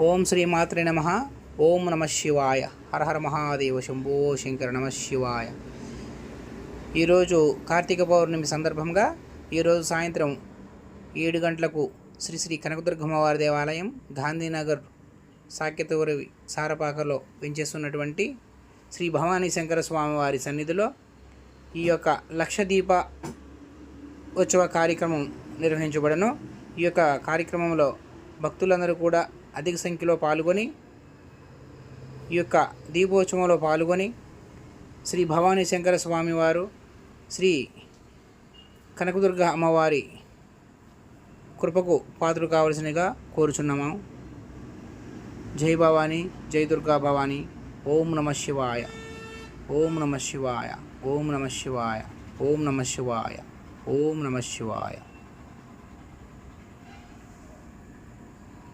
ఓం శ్రీ మాత్రే నమ. ఓం నమ శివాయ. హర హర మహాదేవ శంభో శంకర నమ శివాయ. ఈరోజు కార్తీక పౌర్ణమి సందర్భంగా ఈరోజు సాయంత్రం ఏడు గంటలకు శ్రీ శ్రీ కనకదుర్గమ్మవారి దేవాలయం గాంధీనగర్ సాక్యతూరి సారపాకలో పెంచేస్తున్నటువంటి శ్రీ భవానీ శంకర స్వామివారి సన్నిధిలో ఈ యొక్క లక్షదీప ఉత్సవ కార్యక్రమం నిర్వహించబడను. ఈ యొక్క కార్యక్రమంలో భక్తులందరూ కూడా అధిక సంఖ్యలో పాల్గొని ఈ యొక్క దీపోత్సవంలో పాల్గొని శ్రీ భవానీ శంకర స్వామివారు శ్రీ కనకదుర్గ అమ్మవారి కృపకు పాత్రలు కావలసినగా కోరుచున్నాము. జై భవానీ జై దుర్గా భవానీ ఓం నమ శివాయ ఓం నమ శివాయ ఓం నమ శివాయ ఓం నమ శివాయ ఓం నమ శివాయ.